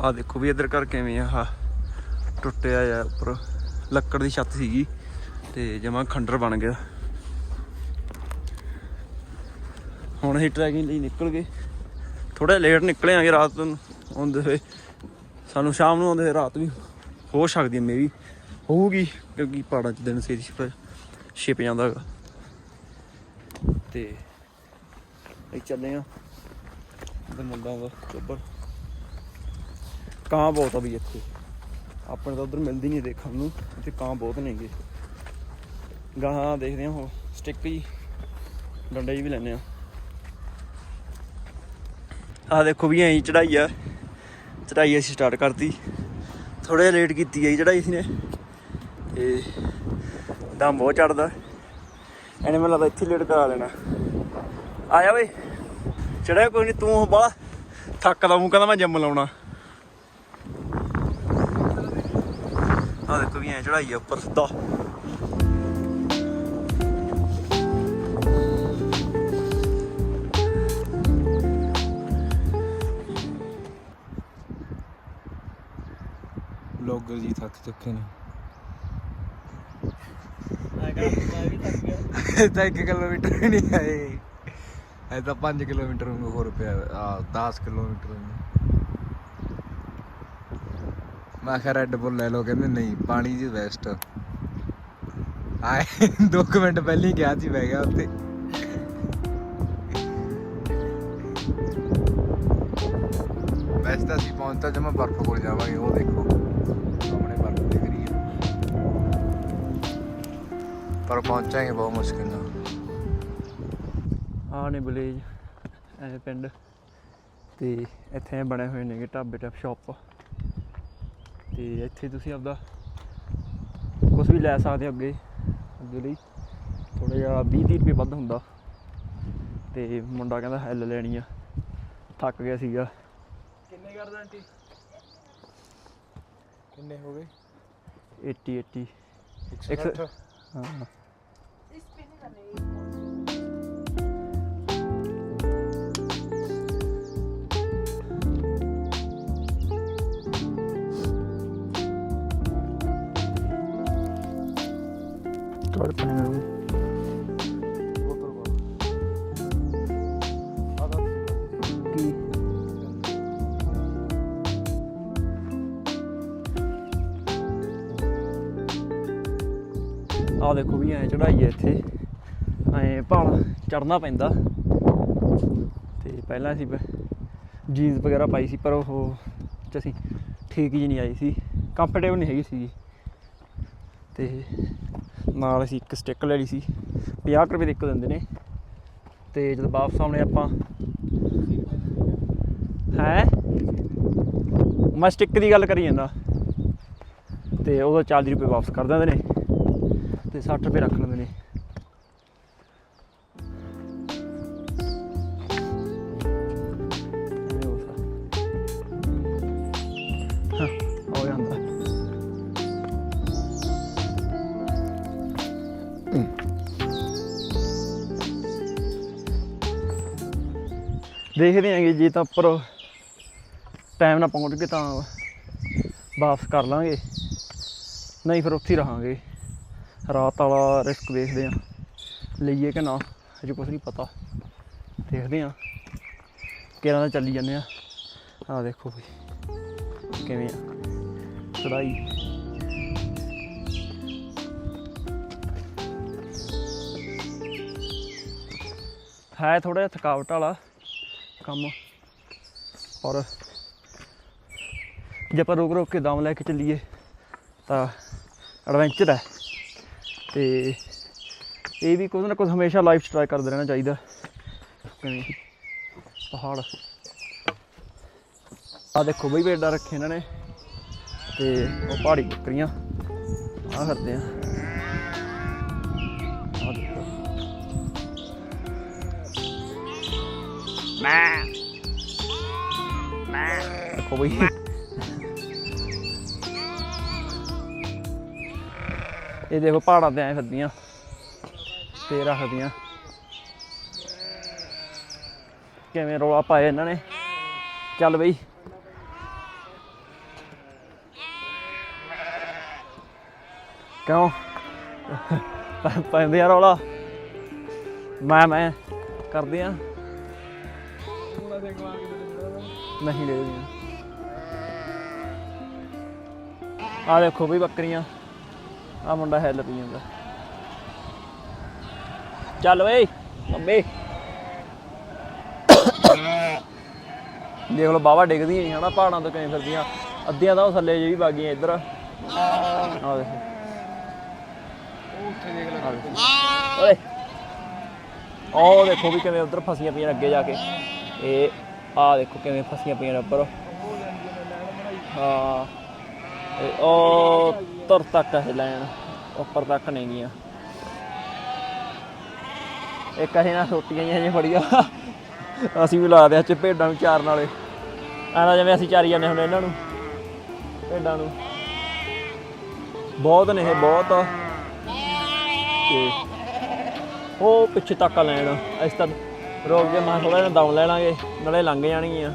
ਆ ਦੇਖੋ ਵੀ ਇੱਧਰ ਘਰ ਕਿਵੇਂ ਆ, ਆਹ ਟੁੱਟਿਆ ਆ ਉੱਪਰ। ਲੱਕੜ ਦੀ ਛੱਤ ਸੀਗੀ ਤੇ ਜਮਾ ਖੰਡਰ ਬਣ ਗਿਆ। ਹੁਣ ਅਸੀਂ ਟਰੈਕਿੰਗ ਲਈ ਨਿਕਲ ਗਏ। ਥੋੜਾ ਲੇਟ ਨਿਕਲੇ ਆਂਗੇ ਰਾਤ ਨੂੰ, ਆਉਂਦੇ ਹੋਏ। ਸਾਨੂੰ ਸ਼ਾਮ ਨੂੰ ਆਉਂਦੇ ਹੋਏ ਰਾਤ ਵੀ ਹੋ ਸਕਦੀ ਹੈ ਮੇਰੀ ਹੋਊਗੀ, ਕਿਉਂਕਿ ਪਹਾੜਾਂ 'ਚ ਦਿਨ ਛੇਤੀ ਛਿਪ ਜਾਂਦਾ ਹੈਗਾ। ਤੇ ਅਸੀਂ ਚੱਲੇ ਆ। ਤੇ ਮੁੰਡਾ ਦਾ ਚੱਬਰ ਕਾਂ ਬਹੁਤ ਆ ਵੀ ਇੱਥੇ। ਆਪਣੇ ਤਾਂ ਉਧਰ ਮਿਲਦੀ ਨਹੀਂ ਦੇਖਣ ਨੂੰ, ਇੱਥੇ ਕਾਂ ਬਹੁਤ ਨੇਗੇ। ਗਾਹਾਂ ਦੇਖਦੇ ਹਾਂ ਹੁਣ ਸਟਿੱਕ ਜੀ, ਡੰਡੇ ਜੀ ਵੀ ਲੈਨੇ ਆ ਆ ਦੇਖੋ ਵੀ ਐਂ ਚੜਾਈ ਆ। ਚੜਾਈ ਅਸੀਂ ਸਟਾਰਟ ਕਰਤੀ। ਥੋੜੇ ਲੇਟ ਕੀਤੀ ਹੈ ਚੜਾਈ ਸੀ ਨੇ। ਤੇ ਦਮ ਬਹੁਤ ਚੜਦਾ। ਐਨੇ ਮੈਨੂੰ ਲੱਗਦਾ ਇੱਥੇ ਲੇਟ ਕਰਾ ਲੈਣਾ। ਆਇਆ ਜਾ ਵੇ ਚੜਿਆ ਕੋਈ ਨਹੀਂ ਤੂੰ ਬਾਲਾ ਥੱਕਦਾ ਮੂੰਹ ਕਹਿੰਦਾ ਮੈਂ ਜਿੰਮ ਲਾਉਣਾ ਆ ਦੇਖੋ ਵੀ ਐ ਚੜਾਈ ਆ ਉੱਪਰ ਸਿੱਧਾ। ਬਲੌਗਰ ਜੀ ਥੱਕ ਚੁੱਕੇ ਨੇ। ਇਹ ਤਾਂ 1 ਕਿਲੋਮੀਟਰ ਵੀ ਨਹੀਂ ਆਏ। ਇਹ ਤਾਂ 5 ਕਿਲੋਮੀਟਰ ਨੂੰ ਹੋਰ ਪਿਆ ਆ 10 ਕਿਲੋਮੀਟਰ ਨੂੰ। ਮੈਂ ਕਿਹਾ ਰੈੱਡ ਬੁੱਲ ਲੈ ਲਓ, ਕਹਿੰਦੇ ਨਹੀਂ, ਪਾਣੀ ਜੀ ਬੈਸਟ ਆਏ 2 ਮਿੰਟ ਪਹਿਲਾਂ ਹੀ ਗਿਆ ਸੀ ਬਹਿ ਗਿਆ ਉੱਥੇ। ਵੈਸੇ ਤਾਂ ਅਸੀਂ ਪਹੁੰਚਤਾ ਜਮਾ ਬਰਫ਼ ਕੋਲ ਜਾਵਾਂਗੇ, ਉਹ ਦੇਖੋ। ਸਾਹਮਣੇ ਬਰਫ਼ ਦਿਖ ਰਹੀ ਹੈ। ਪਰ ਪਹੁੰਚਾਂਗੇ ਬਹੁਤ ਮੁਸ਼ਕਿਲ ਨਾਲ। ਆ ਨੇ ਵਿਲੇਜ ਐ ਪਿੰਡ। ਤੇ ਇੱਥੇ ਬਣੇ ਹੋਏ ਨੇਗੇ ਢਾਬੇ ਟਾਪ ਸ਼ਾਪ। ਤੇ ਇੱਥੇ ਤੁਸੀਂ ਆਪਦਾ ਕੁਝ ਵੀ ਲੈ ਸਕਦੇ ਹੋ ਅੱਗੇ ਅੱਗੇ ਲਈ। ਥੋੜਾ ਜਿਹਾ 20 30 ਰੁਪਏ ਵੱਧ ਹੁੰਦਾ। ਤੇ ਮੁੰਡਾ ਕਹਿੰਦਾ ਹੈਲ ਲੈਣੀ ਆ। ਥੱਕ ਗਿਆ ਸੀਗਾ। ਕਿੰਨੇ ਕਰਦਾ ਆਂਟੀ? ਕਿੰਨੇ ਹੋ ਗਏ? 80 80 160 ਹਾਂ। ਕਰ ਪਾਣੀ ਕੀ ਆ ਦੇਖੋ ਵੀ ਐ ਚੜਾਈ ਐ ਇੱਥੇ। ਐ ਪਹਾੜ ਚੜਨਾ ਪੈਂਦਾ। ਤੇ ਪਹਿਲਾਂ ਅਸੀਂ ਜੀਨਸ ਵਗੈਰਾ ਪਾਈ ਸੀ, ਪਰ ਉਹ ਚ ਅਸੀਂ ਠੀਕ ਜੀ ਨਹੀਂ ਆਈ ਸੀ। ਕੰਫਰਟੇਬਲ ਨਹੀਂ ਹੈਗੀ ਸੀ ਤੇ ਨਾਲ ਅਸੀਂ ਇੱਕ ਸਟਿੱਕ ਲੈ ਲਈ ਸੀ 50 ਕੁ ਰੁਪਏ ਦੇ ਇੱਕ ਦਿੰਦੇ ਨੇ। ਤੇ ਜਦੋਂ ਵਾਪਸ ਆਉਣੇ ਆਪਾਂ, ਹੈ? ਮੈਂ ਸਟਿੱਕ ਦੀ ਗੱਲ ਕਰੀ ਜਾਂਦਾ। ਤੇ ਉਹਦਾ 40 ਰੁਪਏ ਵਾਪਸ ਕਰ ਦਿੰਦੇ ਨੇ, ਤੇ 60 ਰੁਪਏ ਰੱਖ ਲੈਂਦੇ ਨੇ। ਦੇਖਦੇ ਆਂਗੇ ਜੇ ਤਾਂ ਉੱਪਰ ਟਾਈਮ ਨਾਲ ਪਹੁੰਚ ਗਏ ਤਾਂ ਵਾਪਸ ਕਰ ਲਾਂਗੇ। ਨਹੀਂ ਫਿਰ ਉੱਥੇ ਹੀ ਰਹਾਂਗੇ। ਰਾਤ ਵਾਲਾ ਰਿਸਕ ਦੇਖਦੇ ਆ। ਲਈਏ ਕਿ ਨਾ ਅਜੇ ਕੁਝ ਨਹੀਂ ਪਤਾ। ਦੇਖਦੇ ਆ ਕਿਹੜਾ ਦਾ ਚੱਲੀ ਜਾਂਦੇ ਆ। ਆ ਦੇਖੋ ਵੀ ਕਿਵੇਂ ਆ। ਚੜਾਈ। ਹੈ ਥੋੜਾ ਜਿਹਾ ਥਕਾਵਟ ਵਾਲਾ। ਕੰਮ। ਔਰ ਜੇ ਆਪਾਂ ਰੋਕ ਰੋਕ ਕੇ ਦਮ ਲੈ ਕੇ ਚੱਲੀਏ, ਤਾਂ ਐਡਵੈਂਚਰ ਹੈ। ਤੇ ਇਹ ਵੀ ਕੁਝ ਨਾ ਕੁਝ ਹਮੇਸ਼ਾ ਲਾਈਫ ਸਟਾਈਲ ਟਰਾਈ ਕਰਦੇ ਰਹਿਣਾ ਚਾਹੀਦਾ। ਕਿਵੇਂ? ਪਹਾੜ। ਆ ਦੇਖੋ ਬਈ ਬੇਡਾ ਰੱਖੇ ਇਹਨਾਂ ਨੇ। ਤੇ ਉਹ ਪਹਾੜੀ ਬੱਕਰੀਆਂ। ਆ ਕਰਦੇ ਆ ਆ। Má ਇਹ ਦੇਖੋ ਪਹਾੜਾਂ ਤੇ ਐ ਫਿਰਦੀਆਂ ਤੇ ਰੱਖਦੀਆਂ ਕਿਵੇਂ ਰੋਲਾ ਪਾਇਆ ਇਹਨਾਂ ਨੇ। ਚੱਲ ਬਈ। ਕਿਉਂ? ਪੈਂਦੇ ਆ ਰੋਲਾ। ਮੈਂ ਮੈਂ ਕਰਦੇ ਆ। ਨਹੀਂ ਲੈ ਆ ਦੇਖੋ ਵੀ ਬੱਕਰੀਆਂ। ਆ ਮੁੰਡਾ ਹੈਲ ਪੀ ਜਾਂਦਾ। ਚੱਲ ਓਏ ਲੰਬੇ। ਦੇਖ ਲਓ ਬਾਵਾ ਡਿੱਗਦੀਆਂ ਹੀ, ਹਨਾ? ਪਹਾੜਾਂ ਤੋਂ ਕਿਵੇਂ ਫਿਰਦੀਆਂ। ਅੱਧੀਆਂ ਤਾਂ ਉਹ ਥੱਲੇ ਜਿਹੀ ਬਾਗੀਆਂ ਇੱਧਰ। ਆ ਦੇਖੋ। ਉੱਥੇ ਦੇਖ। ਲੈ ਓਏ। ਉਹ ਦੇਖੋ ਵੀ ਕਿਵੇਂ ਉਧਰ ਫਸੀਆਂ ਪਈਆਂ ਅੱਗੇ ਜਾ ਕੇ। ਇਹ ਆਹ ਦੇਖੋ ਕਿਵੇਂ ਫਸੀਆਂ ਪਈਆਂ ਨੇ ਉੱਪਰ। ਹਾਂ। ਉਹ ਤੁਰ ਤੱਕ ਇਹ ਲੈਣ ਉੱਪਰ ਤੱਕ ਨਹੀਂ ਗਈਆਂ। ਇੱਕ ਅਸੀਂ ਨਾ ਛੋਟੀਆਂ ਜਿਹੀਆਂ ਜਿਹੀਆਂ ਫੜੀਆਂ। ਅਸੀਂ ਵੀ ਲਾ ਦਿਆ ਚ ਭੇਡਾਂ ਨੂੰ ਚਾਰਨ ਵਾਲੇ। ਐਨਾ ਜਿਵੇਂ ਅਸੀਂ ਚਾਰੀ ਜਾਂਦੇ ਹੁੰਦੇ ਇਹਨਾਂ ਨੂੰ, ਭੇਡਾਂ ਨੂੰ। ਬਹੁਤ ਨੇ ਇਹ, ਬਹੁਤ ਤੇ ਉਹ ਪਿੱਛੇ ਤੱਕ ਲੈਣ, ਇਸ ਤਾਂ ਰੋਕ ਕੇ ਮਾਰ ਥੋੜਾ ਜਿਹਾ ਦਮ ਲੈ ਲਾਂਗੇ, ਨਾਲੇ ਲੰਘ ਜਾਣਗੀਆਂ।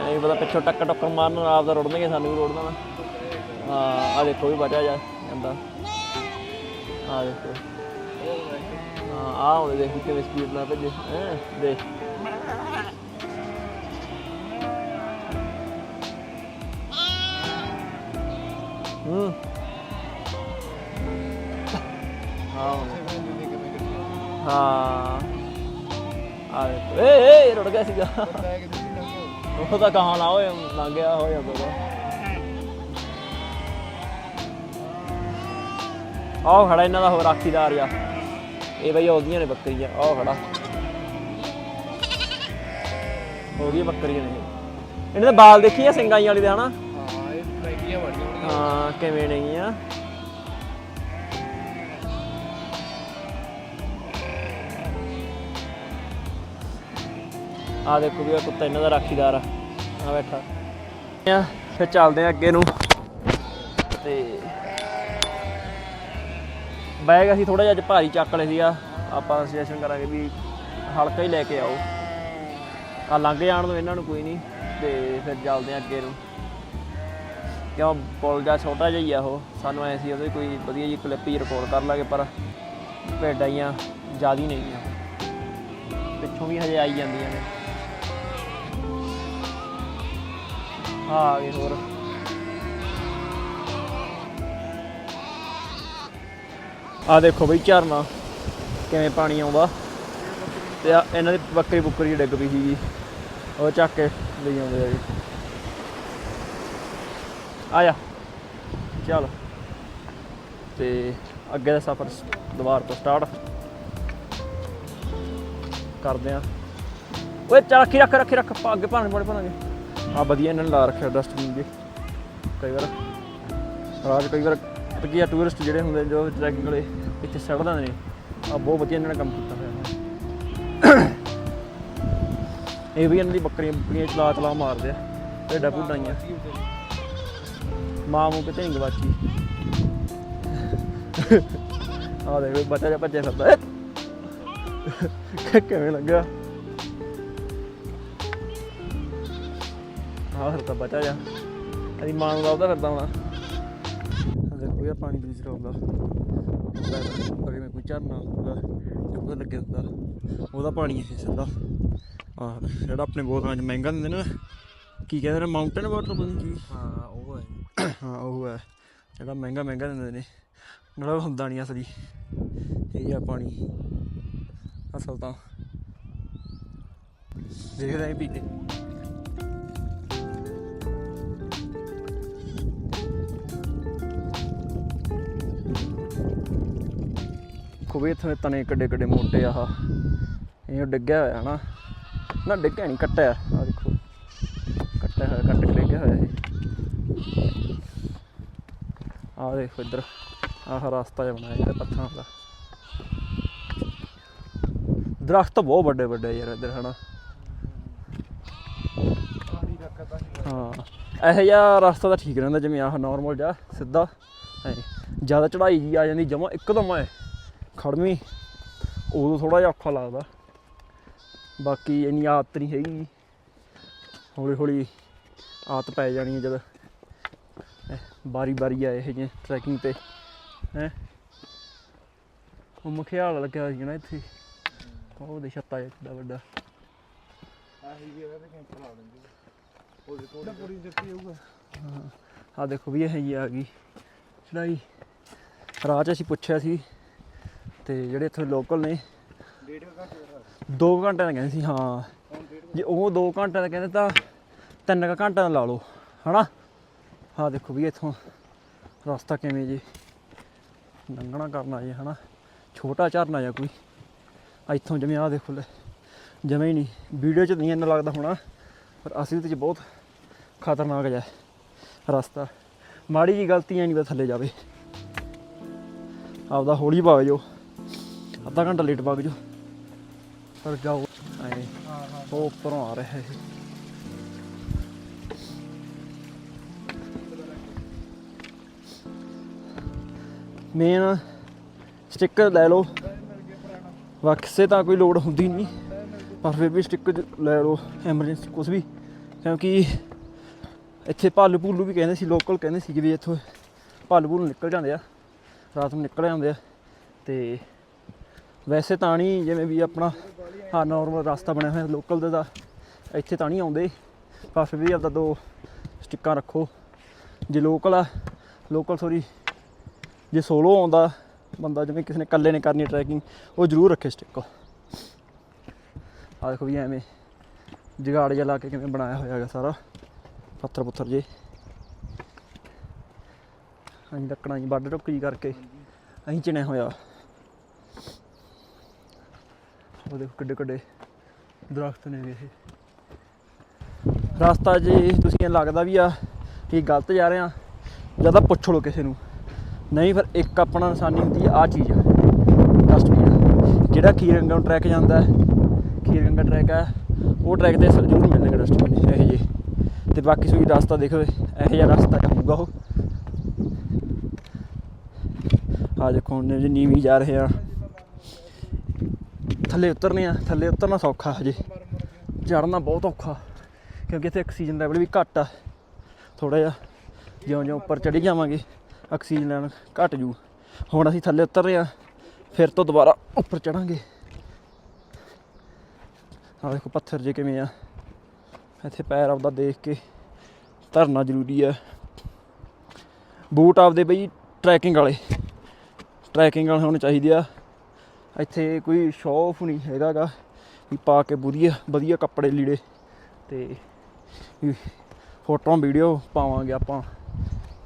ਐ ਪਤਾ ਪਿੱਛੋਂ ਟੱਕ ਟੱਕਰ ਮਾਰਨ ਆਪ ਦਾ ਰੁੜਨਗੇ, ਸਾਨੂੰ ਵੀ ਰੋੜ ਦੇਣਾ ਹਾਂ ਆ ਦੇਖੋ ਵੀ ਬਚਾ ਜਾ ਜਾਂਦਾ। ਆ ਦੇਖੋ। ਹਾਂ ਆ ਹੁਣ ਦੇਖ ਕਿਵੇਂ ਸਪੀਡ ਨਾਲ ਭੱਜੇ। ਹੈਂ, ਦੇਖ। ਹੂੰ। ਹਾਂ। ਹਾਂ। ਆ ਦੇਖੋ ਏ ਏ ਰੁੜ ਗਿਆ ਸੀਗਾ। ਉਹ ਤਾਂ ਕਹਾਂ ਨਾ ਹੋਏ ਲੰਘ ਗਿਆ ਹੋ ਜਾਂਦਾ ਵਾ। ਆਹ ਖੜਾ ਇਹਨਾਂ ਦਾ ਹੋਰ ਰਾਖੀਦਾਰ ਆ। ਇਹ ਬਈ ਉਹਦੀਆਂ ਨੇ ਬੱਕਰੀਆਂ ਆਹ ਖੜਾ। ਹੋ ਗਈ ਬੱਕਰੀਆਂ ਨੇ। ਇਹ। ਇਹਨਾਂ ਦੇ ਬਾਲ ਦੇਖੀ ਆ ਸਿੰਗਾਈ ਵਾਲੀ ਦੇ ਹਨਾ? ਹਾਂ ਇਹ ਬੜੀਆਂ ਹਾਂ ਕਿਵੇਂ ਨਹੀਂ ਆ ਦੇਖੋ ਵੀ ਇਹ ਕੁੱਤਾ ਇਹਨਾਂ ਦਾ ਰਾਖੀਦਾਰ ਆ। ਆ ਬੈਠਾ। ਆ, ਫਿਰ ਚੱਲਦੇ ਆ ਅੱਗੇ ਨੂੰ। ਤੇ ਬੈਗ ਅਸੀਂ ਥੋੜਾ ਜਿਹਾ ਅੱਜ ਭਾਰੀ ਚੱਕ ਲਏ ਸੀਗਾ। ਆਪਾਂ ਸੁਜੈਸ਼ਨ ਕਰਾਂਗੇ ਵੀ ਹਲਕਾ ਹੀ ਲੈ ਕੇ ਆਓ। ਆ ਲੰਘ ਜਾਣ ਦੋ ਇਹਨਾਂ ਨੂੰ ਕੋਈ ਨਹੀਂ। ਤੇ ਫਿਰ ਚੱਲਦੇ ਆ ਅੱਗੇ ਨੂੰ। ਕਿਉਂ, ਪੁਲ ਜਾ ਛੋਟਾ ਜਿਹਾ ਹੀ ਆ ਉਹ। ਸਾਨੂੰ ਐ ਸੀ ਉਹਦੇ ਕੋਈ ਵਧੀਆ ਜੀ ਕਲਿੱਪ ਹੀ ਰਿਕਾਰਡ ਕਰ ਲਾਂਗੇ, ਪਰ ਭੇਡਾਂ ਹੀ ਆ ਜ਼ਿਆਦੀ ਨਹੀਂ ਆ। ਪਿੱਛੋਂ ਵੀ ਹਜੇ ਆਈ ਜਾਂਦੀਆਂ ਨੇ। ਆ ਗਏ ਹੋਰ। ਆ ਦੇਖੋ ਬਈ ਝਰਨਾ, ਕਿਵੇਂ ਪਾਣੀ ਆਉਂਦਾ। ਤੇ ਆ ਇਹਨਾਂ ਦੀ ਬੱਕਰੀ ਬੁੱਕਰੀ ਡਿੱਗ ਪਈ ਸੀਗੀ। ਉਹ ਚੱਕ ਕੇ ਲਈ ਆਉਂਦੇ ਆ ਜੀ। ਆ ਜਾ। ਚੱਲ। ਤੇ ਅੱਗੇ ਦਾ ਸਫ਼ਰ ਦੁਬਾਰ ਤੋਂ ਸਟਾਰਟ। ਕਰਦੇ ਆ। ਓਏ ਚੱਲ ਰੱਖੀ, ਰੱਖ ਰੱਖੀ, ਰੱਖ। ਅੱਗੇ ਪਾਣੀ ਪਾਣੀ ਪਾਣਾਗੇ ਆ ਵਧੀਆ ਇਹਨਾਂ ਨੇ ਲਾ ਰੱਖਿਆ ਡਸਟਬਿਨ ਵੀ। ਕਈ ਵਾਰ ਰਾਜ ਕਈ ਵਾਰ ਕੀ ਆ ਟੂਰਿਸਟ ਜਿਹੜੇ ਹੁੰਦੇ ਜੋ ਟਰੈਕਿੰਗ ਵਾਲੇ, ਇੱਥੇ ਸੜ ਦਿੰਦੇ ਨੇ ਆ ਬਹੁਤ ਵਧੀਆ ਇਹਨਾਂ ਨੇ ਕੰਮ ਕੀਤਾ ਹੋਇਆ। ਹੈ ਇਹ ਵੀ ਇਹਨਾਂ ਦੀ ਬੱਕਰੀਆਂ ਬੱਕਰੀਆਂ ਚਲਾ ਚਲਾ ਮਾਰਦੇ ਆ। ਭੇਡਾਂ ਭੁੱਡਾਂ ਮਾਂ ਮੂੰਹ ਕਿਤੇ ਗਵਾਚੀ। ਆ ਦੇਖ, ਬੱਚਾ ਜਿਹਾ ਭੱਜਿਆ ਫਿਰਦਾ। ਕਿਵੇਂ ਲੱਗਾ ਆਹ ਫਿਰ ਤਾਂ ਬਚਾ ਜਾ। ਅਰੀ ਮਾਂ ਨੂੰ ਲੱਭਦਾ ਫਿਰਦਾ ਹੋਣਾ ਦੇਖੋ ਯਾਰ ਪਾਣੀ ਪੀਸ ਰਿਹਾ ਹੁੰਦਾ ਅਗੇ ਮੈਂ ਕੋਈ ਝਰਨਾ ਹੁੰਦਾ ਜੋ ਲੱਗੇ ਹੁੰਦਾ। ਉਹਦਾ ਪਾਣੀ ਇਹ ਸਿੱਧਾ। ਆਹ ਜਿਹੜਾ ਆਪਣੇ ਬੋਤਲਾਂ 'ਚ ਮਹਿੰਗਾ ਦਿੰਦੇ ਨੇ ਕੀ ਕਹਿੰਦੇ ਨੇ ਮਾਊਂਟੇਨ ਵਾਟਰ ਪਤਾ ਕੀ। ਹਾਂ ਉਹ ਹੈ। ਹਾਂ ਉਹ ਹੈ। ਜਿਹੜਾ ਮਹਿੰਗਾ ਮਹਿੰਗਾ ਦਿੰਦੇ ਨੇ। ਜਿਹੜਾ ਹੁੰਦਾ ਨਹੀਂ ਅਸਲੀ। ਇਹ ਆ ਪਾਣੀ। ਅਸਲ ਤਾਂ। ਦੇਖਦੇ ਆਂ ਪੀ ਕੇ ਖੂਬੇ ਇੱਥੇ ਤਣੇ ਕੱਡੇ ਕੱਡੇ ਮੋਟੇ ਆਹ। ਇਹ ਡਿੱਗਿਆ ਹੋਇਆ ਹਨਾ। ਨਾ ਡਿੱਗਿਆ ਨਹੀਂ, ਕੱਟਿਆ। ਆ ਦੇਖੋ। ਕੱਟਿਆ ਹੋਇਆ, ਕੱਟ ਕੇ ਡਿੱਗਿਆ ਹੋਇਆ ਇਹ। ਆਹ ਦੇਖੋ ਇੱਧਰ। ਆਹ ਰਸਤਾ ਜਿਹਾ ਬਣਾਇਆ ਜਿਹੜਾ ਪੱਥਰਾਂ ਦਾ। ਦਰਖਤ ਬਹੁਤ ਵੱਡੇ ਵੱਡੇ ਯਾਰ ਇੱਧਰ, ਹਨਾ। ਪਾਣੀ ਹਾਂ। ਇਹੋ ਜਿਹਾ ਰਸਤਾ ਤਾਂ ਠੀਕ ਰਹਿੰਦਾ, ਜਿਵੇਂ ਆਹ ਨਾਰਮਲ ਜਾ ਸਿੱਧਾ। ਜ਼ਿਆਦਾ ਚੜਾਈ ਜੀ ਆ ਜਾਂਦੀ, ਜਮਾ ਇੱਕਦਮ ਐ। ਖੜਵੀਂ। ਉਦੋਂ ਥੋੜਾ ਜਿਹਾ ਔਖਾ ਲੱਗਦਾ। ਬਾਕੀ ਇੰਨੀ ਆਦਤ ਨਹੀਂ ਹੈਗੀ। ਹੌਲੀ ਹੌਲੀ ਆਦਤ ਪੈ ਜਾਣੀ ਹੈ ਜਦ। ਬਾਰੀ ਬਾਰੀ ਆਏ ਇਹ ਜਿਹੇ ਟਰੈਕਿੰਗ ਤੇ। ਹੈ? ਉਹ ਮਖਿਆਲ ਲੱਗਿਆ ਸੀ ਨਾ ਇੱਥੇ। ਉਹ ਦੇ ਛੱਤਾ ਜਿਹਾ ਵੱਡਾ। ਆਹੀ ਵੀ ਉਹਦੇ ਕੈਂਪ ਲਾ ਦਿੰਦੇ ਉਹਦੇ ਕੋਲ ਪੂਰੀ ਦਿੱਤੀ ਹੋਊਗਾ ਆ ਦੇਖੋ ਵੀ ਇਹ ਜੀ ਆ ਗਈ। ਚੜਾਈ ਰਾਹ 'ਚ ਅਸੀਂ ਪੁੱਛਿਆ ਸੀ। ਤੇ ਜਿਹੜੇ ਇੱਥੇ ਲੋਕਲ ਨੇ ਡੇਢ ਕੁ ਘੰਟੇ ਦਾ 2 ਘੰਟੇ ਦਾ ਕਹਿੰਦੇ ਸੀ, ਹਾਂ। ਜੇ ਉਹ 2 ਘੰਟੇ ਦਾ ਕਹਿੰਦੇ ਤਾਂ 3 ਕੁ ਘੰਟੇ ਦਾ ਲਾ ਲਓ, ਹਨਾ? ਹਾਂ ਦੇਖੋ ਵੀ ਇੱਥੋਂ ਰਸਤਾ ਕਿਵੇਂ ਜੀ ਲੰਘਣਾ ਕਰਨਾ ਜੀ, ਹਨਾ? ਛੋਟਾ ਝਰਨਾ ਜਾਂ ਕੋਈ। ਇੱਥੋਂ ਜਿਵੇਂ ਆ ਦੇਖੋ ਲੈ ਜਮੇ ਹੀ ਨਹੀਂ, ਵੀਡੀਓ 'ਚ ਨਹੀਂ ਇੰਨਾ ਲੱਗਦਾ ਹੋਣਾ, ਪਰ ਅਸਲੀ ਤੇ 'ਚ ਬਹੁਤ ਖਤਰਨਾਕ ਜਿਹਾ ਰਸਤਾ। ਮਾੜੀ ਜੀ ਗਲਤੀ ਐ ਨਹੀਂ ਤਾਂ ਥੱਲੇ ਜਾਵੇ। ਆਪਦਾ ਹੌਲੀ ਭਾਗ ਜਾਓ। ਅੱਧਾ ਘੰਟਾ ਲੇਟ ਭਾਗ ਜਾਓ। ਪਰ ਜਾਓ। ਐ ਹਾਂ ਹਾਂ ਉਹ ਉੱਪਰੋਂ ਆ ਰਿਹਾ ਹੈ ਮੇਨ ਸਟicker ਲੈ ਲਓ। ਵਕਸੇ ਤਾਂ ਕੋਈ ਲੋੜ ਹੁੰਦੀ ਨਹੀਂ ਪਰ ਫਿਰ ਵੀ ਸਟicker ਲੈ ਲਓ। ਐਮਰਜੈਂਸੀ ਕੁਝ ਵੀ। ਕਿਉਂਕਿ ਇੱਥੇ ਭਾਲੂ ਭੂਲੂ ਵੀ ਕਹਿੰਦੇ ਸੀ ਲੋਕਲ ਕਹਿੰਦੇ ਸੀ ਕਿ ਵੀ ਇੱਥੋਂ ਭਾਲੂ ਭੂਲੂ ਨਿਕਲ ਜਾਂਦੇ ਆ। ਰਾਤ ਨੂੰ ਨਿਕਲ ਜਾਂਦੇ ਆ। ਤੇ ਵੈਸੇ ਤਾਂ ਨਹੀਂ, ਜਿਵੇਂ ਵੀ ਆਪਣਾ, ਹਾਂ ਨਾਰਮਲ ਰਸਤਾ ਬਣਿਆ ਹੋਇਆ ਲੋਕਲ ਦੇ ਦਾ ਇੱਥੇ ਤਾਂ ਨਹੀਂ ਆਉਂਦੇ। ਪਰ ਫਿਰ ਵੀ ਆਪਦਾ ਦੋ ਸਟਿੱਕਾਂ ਰੱਖੋ। ਜੇ ਲੋਕਲ ਆ ਲੋਕਲ ਸੋਰੀ ਜੇ ਸੋਲੋ ਆਉਂਦਾ, ਬੰਦਾ ਜਿਵੇਂ ਕਿਸੇ ਨੇ ਇਕੱਲੇ ਨੇ ਕਰਨੀ ਟਰੈਕਿੰਗ ਉਹ ਜ਼ਰੂਰ ਰੱਖੇ ਸਟਿੱਕ ਆ ਦੇਖੋ ਵੀ ਐਵੇਂ ਜਗਾੜ ਜਿਹਾ ਲਾ ਕੇ ਕਿਵੇਂ ਬਣਾਇਆ ਹੋਇਆ ਹੈਗਾ ਸਾਰਾ, ਪੱਥਰ ਪੁੱਥਰ ਜੇ। ਅਸੀਂ ਲੱਕੜਾਂ ਜੀ ਵੱਢ ਟੁੱਕੀ ਕਰਕੇ ਅਸੀਂ ਚਿਣਿਆ ਹੋਇਆ। ਉਹ ਦੇਖੋ ਕਿੱਡੇ ਕਿੱਡੇ ਦਰਖਤ ਨੇ ਇਹ। ਰਸਤਾ ਜੇ, ਤੁਸੀਂ ਇਹ ਲੱਗਦਾ ਵੀ ਆ ਕਿ ਗਲਤ ਜਾ ਰਹੇ ਆ ਜ਼ਿਆਦਾ ਪੁੱਛ ਲਓ ਕਿਸੇ ਨੂੰ। ਨਹੀਂ ਫਿਰ ਇੱਕ ਆਪਣਾ ਨਿਸ਼ਾਨੀ ਹੁੰਦੀ ਆ ਆ ਚੀਜ਼ ਡਸਟਬਿਨ ਜਿਹੜਾ ਖੀਰਗੰਗਾ ਟਰੈਕ ਜਾਂਦਾ ਹੈ ਖੀਰਗੰਗਾ ਟਰੈਕ ਹੈ, ਉਹ ਟਰੈਕ ਤੇ ਜ਼ਰੂਰ ਮਿਲਣਗੇ ਡਸਟਬਿਨ ਇਹੋ ਜਿਹੇ। ਤੇ ਬਾਕੀ ਸੂਈ ਰਸਤਾ ਦੇਖੋ, ਇਹੋ ਜਿਹਾ ਰਸਤਾ ਹੋਊਗਾ ਉਹ। ਆ ਦੇਖੋ, ਹੁਣ ਜੇ ਨੀਵੀਂ ਜਾ ਰਹੇ ਆ। ਥੱਲੇ ਉਤਰਨੇ ਆ, ਥੱਲੇ ਉਤਰਨਾ ਸੌਖਾ ਹਜੇ। ਚੜਨਾ ਬਹੁਤ ਔਖਾ, ਕਿਉਂਕਿ ਇੱਥੇ ਆਕਸੀਜਨ ਲੈਵਲ ਵੀ ਘੱਟ ਆ। ਥੋੜਾ ਜਿਹਾ ਜਿਉਂ ਜਿਉਂ ਉੱਪਰ ਚੜੀ ਜਾਵਾਂਗੇ ਆਕਸੀਜਨ ਲੈਵਲ ਘਟ ਜੂ। ਹੁਣ ਅਸੀਂ ਥੱਲੇ ਉਤਰ ਰਹੇ ਆ, ਫਿਰ ਤੋਂ ਦੁਬਾਰਾ ਉੱਪਰ ਚੜਾਂਗੇ ਆ ਦੇਖੋ ਪੱਥਰ ਜੇ ਕਿਵੇਂ ਆ। ਇੱਥੇ ਪੈਰ ਆਪਦਾ ਦੇਖ ਕੇ ਧਰਨਾ ਜ਼ਰੂਰੀ ਆ। ਬੂਟ ਆਪਦੇ ਬਈ ਟਰੈਕਿੰਗ ਵਾਲੇ। ਟਰੈਕਿੰਗ ਵਾਲੇ ਹੋਣੇ ਚਾਹੀਦੇ ਆ। ਇੱਥੇ ਕੋਈ ਸ਼ੌਫ ਨਹੀਂ ਹੈਗਾਗਾ ਵੀ ਪਾ ਕੇ ਵਧੀਆ ਵਧੀਆ ਕੱਪੜੇ ਲੀੜੇ ਤੇ ਫੋਟੋਆਂ, ਵੀਡੀਓ ਪਾਵਾਂਗੇ ਆਪਾਂ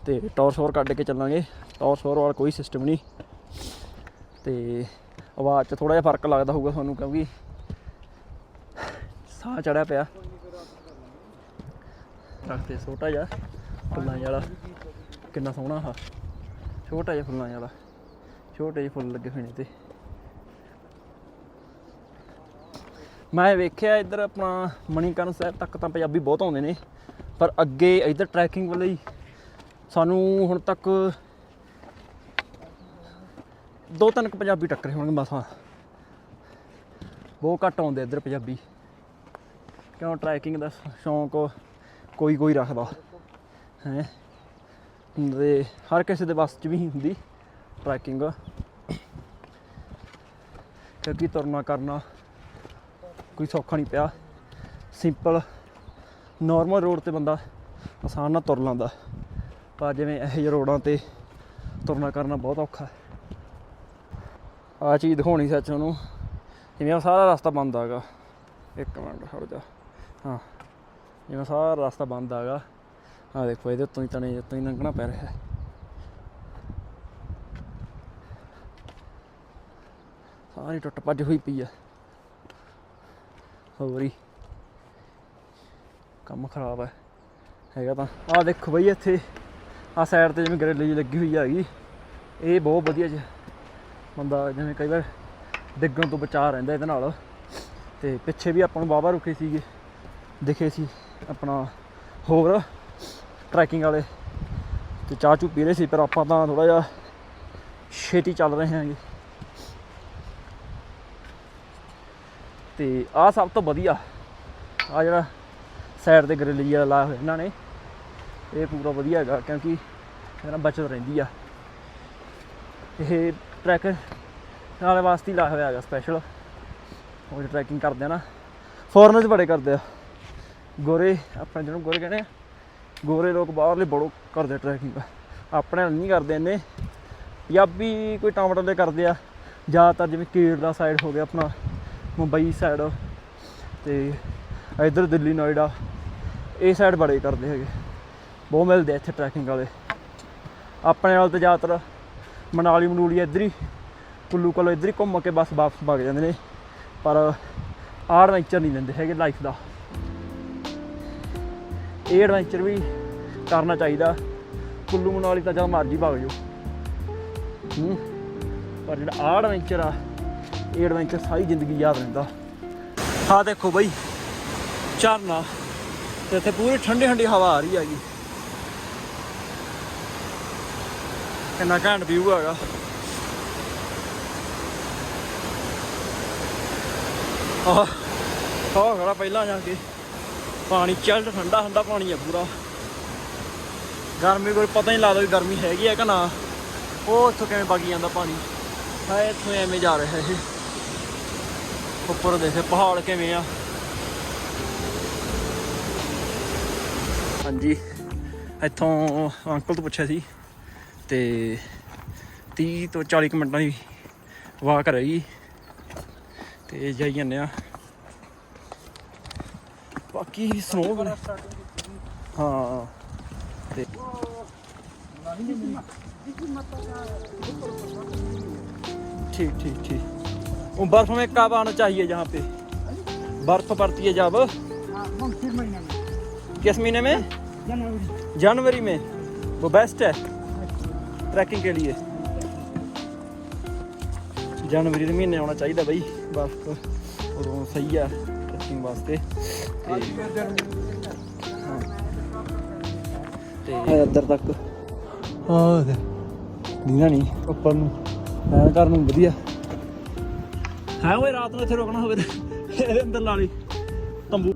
ਤੇ ਟੌਰ ਸ਼ੋਰ ਕੱਢ ਕੇ ਚੱਲਾਂਗੇ। ਟੌਰ ਸ਼ੋਰ ਵਾਲਾ ਕੋਈ ਸਿਸਟਮ ਨਹੀਂ ਤੇ ਆਵਾਜ਼ 'ਚ ਥੋੜਾ ਜਿਹਾ ਫ਼ਰਕ ਲੱਗਦਾ ਹੋਊਗਾ ਤੁਹਾਨੂੰ ਕਿਉਂਕਿ ਸਾਹ ਚੜਿਆ ਪਿਆ। ਰੱਖਦੇ ਛੋਟਾ ਜਿਹਾ ਫੁੱਲਾਂ ਵਾਲਾ। ਕਿੰਨਾ ਸੋਹਣਾ ਆ ਛੋਟਾ ਜਿਹਾ ਫੁੱਲਾਂ ਵਾਲਾ। ਛੋਟੇ ਜਿਹੇ ਫੁੱਲ ਲੱਗੇ ਹੋਏ ਨੇ ਤੇ ਮੈਂ ਵੇਖਿਆ ਇੱਧਰ ਆਪਣਾ ਮਣੀਕਰਨ ਸਾਹਿਬ ਤੱਕ ਤਾਂ ਪੰਜਾਬੀ ਬਹੁਤ ਆਉਂਦੇ ਨੇ, ਪਰ ਅੱਗੇ ਇੱਧਰ ਟਰੈਕਿੰਗ ਵੱਲ ਹੀ ਸਾਨੂੰ ਹੁਣ ਤੱਕ ਦੋ ਤਿੰਨ ਕੁ ਪੰਜਾਬੀ ਟੱਕਰੇ ਹੋਣਗੇ ਮਸਾਂ ਬਹੁਤ ਘੱਟ ਆਉਂਦੇ ਇੱਧਰ ਪੰਜਾਬੀ। ਕਿਉਂ ਟਰੈਕਿੰਗ ਦਾ ਸ਼ੌਂਕ ਕੋਈ ਕੋਈ ਰੱਖਦਾ। ਹੈ? ਤੇ ਹਰ ਕਿਸੇ ਦੇ ਵੱਸ 'ਚ ਵੀ ਹੁੰਦੀ ਟਰੈਕਿੰਗ ਕਿਉਂਕਿ ਤੁਰਨਾ ਕਰਨਾ ਕੋਈ ਸੌਖਾ ਨਹੀਂ ਪਿਆ। ਸਿੰਪਲ ਨਾਰਮਲ ਰੋਡ ਤੇ ਬੰਦਾ ਆਸਾਨ ਨਾਲ ਤੁਰ ਲੈਂਦਾ। ਪਰ ਜਿਵੇਂ ਇਹੋ ਜਿਹੇ ਰੋਡਾਂ ਤੇ ਤੁਰਨਾ ਕਰਨਾ ਬਹੁਤ ਔਖਾ ਆ ਚੀਜ਼ ਦਿਖਾਉਣੀ ਸੱਚ ਉਹਨੂੰ। ਜਿਵੇਂ ਸਾਰਾ ਰਸਤਾ ਬੰਦ ਆਗਾ ਇੱਕ ਮਿੰਟ ਖੜ ਜਾ। ਹਾਂ। ਜਿਵੇਂ ਸਾਰਾ ਰਸਤਾ ਬੰਦ ਆਗਾ ਆ ਦੇਖੋ, ਇਹਦੇ ਉੱਤੋਂ ਹੀ ਤਣੇ, ਉੱਤੋਂ ਹੀ ਲੰਘਣਾ ਪੈ ਰਿਹਾ ਹੈ। ਸਾਰੀ ਟੁੱਟ ਭੱਜ ਹੋਈ ਪਈ ਆ ਹੋਰ ਹੀ। ਕੰਮ ਖਰਾਬ ਹੈ ਹੈਗਾ ਤਾਂ। ਆ ਦੇਖੋ ਬਈ ਇੱਥੇ ਆ ਸਾਈਡ ਤੇ ਜਿਵੇਂ ਗ੍ਰਿਲ ਜੀ ਲੱਗੀ ਹੋਈ ਹੈਗੀ। ਇਹ ਬਹੁਤ ਵਧੀਆ ਜੀ। ਬੰਦਾ ਜਿਵੇਂ ਕਈ ਵਾਰ ਡਿੱਗਣ ਤੋਂ ਬਚਾ ਰਹਿੰਦਾ ਇਹਦੇ ਨਾਲ। ਤੇ ਪਿੱਛੇ ਵੀ ਆਪਾਂ ਨੂੰ ਬਾਬਾ ਰੁਕੇ ਸੀਗੇ। ਦਿਖੇ ਸੀ ਆਪਣਾ ਹੋਰ ਟਰੈਕਿੰਗ ਵਾਲੇ। ਤੇ ਚਾਹ ਚੂ ਪੀ ਰਹੇ ਸੀ, ਪਰ ਆਪਾਂ ਤਾਂ ਥੋੜਾ ਜਿਹਾ ਛੇਤੀ ਚੱਲ ਰਹੇ ਹਾਂਗੇ। ਤੇ ਆਹ ਸਭ ਤੋਂ ਵਧੀਆ ਆ ਜਿਹੜਾ ਸਾਈਡ ਤੇ ਗ੍ਰਿਲ ਜਿਹਾ ਲਾਇਆ ਹੋਇਆ ਇਹਨਾਂ ਨੇ, ਇਹ ਪੂਰਾ ਵਧੀਆ ਹੈਗਾ ਕਿਉਂਕਿ ਇਹਦੇ ਨਾਲ ਬਚਤ ਰਹਿੰਦੀ ਆ। ਇਹ ਟਰੈਕ ਨਾਲੇ ਵਾਸਤੇ ਹੀ ਲਾਇਆ ਹੋਇਆ ਹੈਗਾ ਸਪੈਸ਼ਲ ਉਹ ਟਰੈਕਿੰਗ ਕਰਦੇ ਆ ਨਾ ਫੋਰਨਰਸ ਬੜੇ ਕਰਦੇ ਆ। ਗੋਰੇ ਆਪਣੇ ਜਿਹਨੂੰ ਗੋਰੇ ਕਹਿੰਦੇ ਆ, ਗੋਰੇ ਲੋਕ ਬਾਹਰਲੇ ਬੜੋ ਕਰਦੇ ਟਰੈਕਿੰਗ ਆਪਣੇ ਨਾਲ ਨਹੀਂ ਕਰਦੇ ਇੰਨੇ। ਪੰਜਾਬੀ ਕੋਈ ਟਾਮਟਲ ਦੇ ਕਰਦੇ ਆ, ਜ਼ਿਆਦਾਤਰ ਜਿਵੇਂ ਕੀੜ ਦਾ ਸਾਈਡ ਹੋ ਗਿਆ ਆਪਣਾ। ਮੁੰਬਈ ਸਾਈਡ ਤੇ ਇਧਰ ਦਿੱਲੀ ਨੋਇਡਾ ਇਹ ਸਾਈਡ ਬੜੇ ਕਰਦੇ ਹੈਗੇ। ਬਹੁਤ ਮਿਲਦੇ ਇੱਥੇ ਟਰੈਕਿੰਗ ਵਾਲੇ। ਆਪਣੇ ਨਾਲ ਤਾਂ ਜ਼ਿਆਦਾਤਰ ਮਨਾਲੀ, ਮਨੂਲੀ ਇੱਧਰ ਹੀ, ਕੁੱਲੂ ਕੋਲ ਇੱਧਰ ਹੀ ਘੁੰਮ ਕੇ ਬਸ ਵਾਪਸ ਵਗ ਜਾਂਦੇ ਨੇ। ਪਰ ਆਹ ਐਡਵੈਂਚਰ ਨਹੀਂ ਲੈਂਦੇ ਹੈਗੇ ਲਾਈਫ ਦਾ। ਇਹ ਐਡਵੈਂਚਰ ਵੀ ਕਰਨਾ ਚਾਹੀਦਾ। ਕੁੱਲੂ, ਮਨਾਲੀ ਤਾਂ ਜਦ ਮਰਜ਼ੀ ਵਗ ਜਾਓ। ਪਰ ਜਿਹੜਾ ਆਹ ਐਡਵੈਂਚਰ ਆ ਇਹ ਐਡਵੈਂਚਰ ਸਾਰੀ ਜ਼ਿੰਦਗੀ ਯਾਦ ਰਹਿੰਦਾ। ਆਹ ਦੇਖੋ ਬਈ, ਝਰਨਾ, ਤੇ ਇੱਥੇ ਪੂਰੀ ਠੰਡੀ ਠੰਡੀ ਹਵਾ ਆ ਰਹੀ ਹੈਗੀ। ਕਿੰਨਾ ਘੈਂਟ ਵਿਊ ਹੈਗਾ। ਆਹ ਆਹ ਖੜਾ ਪਹਿਲਾਂ ਜਾ ਕੇ। ਪਾਣੀ ਚੱਲ ਠੰਡਾ ਠੰਡਾ ਪਾਣੀ ਆ ਪੂਰਾ। ਗਰਮੀ ਕੋਈ ਪਤਾ ਨਹੀਂ ਲੱਗਦਾ ਵੀ ਗਰਮੀ ਹੈਗੀ ਹੈ ਕਿ ਨਾ। ਉਹ ਇੱਥੋਂ ਕਿਵੇਂ ਵਗੀ ਜਾਂਦਾ ਪਾਣੀ। ਹਾਏ, ਇੱਥੋਂ ਐਵੇਂ ਜਾ ਰਿਹਾ ਇਹ। ਉੱਪਰ ਦੇਖੇ, ਪਹਾੜ ਕਿਵੇਂ ਆ? ਹਾਂਜੀ, ਇੱਥੋਂ ਅੰਕਲ ਤੋਂ ਪੁੱਛਿਆ ਸੀ ਤੇ 30 ਤੋਂ 40 ਮਿੰਟਾਂ ਦੀ ਵਾਕ ਰਹੀ। ਤੇ ਜਾਈ ਜਾਂਦੇ ਆ। ਬਾਕੀ ਸਨੋ ਹਾਂ। ਤੇ ਠੀਕ ਠੀਕ ਠੀਕ। वो बर्फ में कब आना चाहिए यहाँ पे बर्फ पड़ती है जब फिर महीने में किस महीने में जनवरी जनवरी में वो बेस्ट है ट्रैकिंग के लिए ਜਨਵਰੀ ਦੇ ਮਹੀਨੇ ਆਉਣਾ ਚਾਹੀਦਾ ਬਈ ਬਰਫ ਉਦੋਂ ਸਹੀ ਆ ਟਰੈਕਿੰਗ ਵਾਸਤੇ ਤੇ ਹਾਂ। ਤੇ ਇੱਧਰ ਤੱਕ ਹਾਂ ਦੀਨਾ ਨਹੀਂ ਉੱਪਰ ਨੂੰ ਐਂ ਕਰਨ ਨੂੰ ਵਧੀਆ ਹੈ ਓਏ ਰਾਤ ਨੂੰ ਇੱਥੇ ਰੁਕਣਾ ਹੋਵੇ ਤੇ ਇਹਦੇ ਅੰਦਰ ਲਾ ਲਈ ਤੰਬੂ।